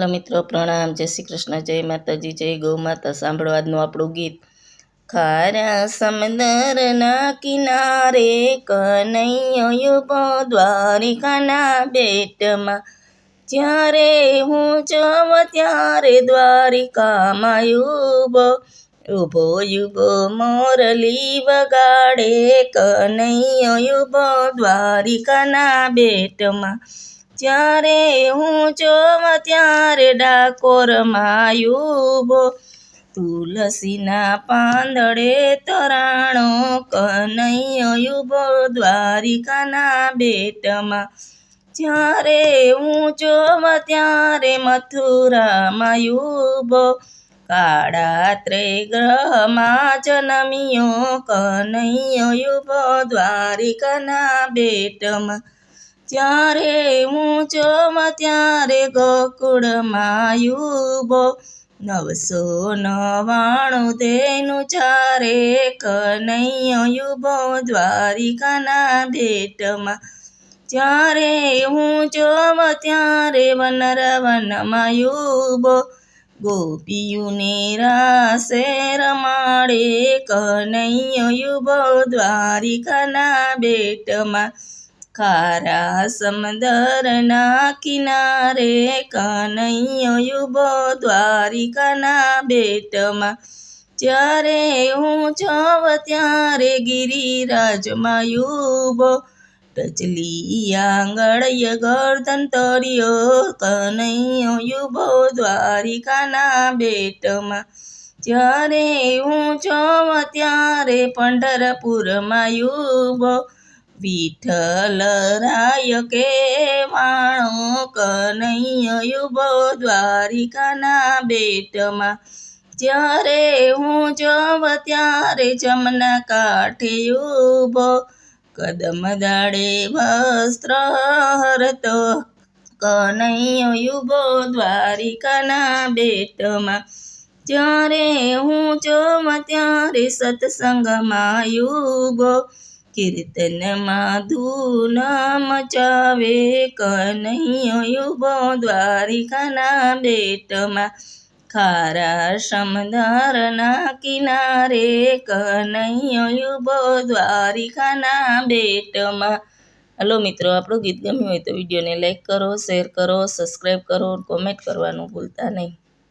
હાલો મિત્રો, પ્રણામ. જય શ્રી કૃષ્ણ, જય માતાજી, જય ગૌ માતા. સાંભળો આજનું આપણું ગીત. ખારા સમંદરના કિનારે કનૈયો દ્વારિકાના બેટમાં. જ્યારે હું જવ ત્યારે દ્વારિકામાં યુબો ઊભો યુબો મોરલી વગાડે કનૈયો યુબો દ્વારિકાના બેટમાં. જ્યારે હું ચોમ ત્યારે ડાકોર યુબો તુલસીના પાંદડે તરાણો કનૈયો યુબો દ્વારિકાના બેટમાં. જ્યારે હું ચોમ ત્યારે મથુરામાં યુબો કાળા ત્રિગ્રહમાં જન્મ્યો કનૈયો યુબો દ્વારિકાના બેટમાં. હું જોવ ત્યારે ગોકુળમાં યુબો નવસો નવાણું તેનું ચારે કનૈયો યુબો દ્વારિકાના ભેટમાં. હું જોવ ત્યારે વનરવનમાં યુબો ગોપીઓને રાસે રમાડે કનૈયો યુબો દ્વારિકાના બેટમાં ખારા સમદરના કિનારે કનૈયો યુબો દ્વારિકાના બેટમાં. જ્યારે હું જોવ ત્યારે ગિરિરાજમાં યુબો ટચલી આંગળીય ગરદન તર્યો કનૈયો યુબો દ્વારિકાના બેટમાં. જ્યારે હું જોવ ત્યારે પંઢરપુરમાં યુબો વિઠ્ઠલ રાય કે વાણો કનૈય યુબો દ્વારિકાના બેટમાં જ્યારે હું જવ ત્યારે જમના કાંઠે યુબો કદમ દાડે વસ્ત્ર હરતો કનૈયો યુબો દ્વારિકાના બેટમાં। જ્યારે હું જોવ ત્યારે સત્સંગમાં યુબો કીર્તનમાં ધૂન મચાવે કનૈયો યુબો દ્વારિકાના બેટમાં. ખારા સમંદરના કિનારે કનૈયો યુભો દ્વારિકાના બેટમાં. હલો મિત્રો, આપણું ગીત ગમ્યું હોય તો વિડીયોને લાઈક કરો, શેર કરો, સબસ્ક્રાઈબ કરો, કોમેન્ટ કરવાનું ભૂલતા નહીં.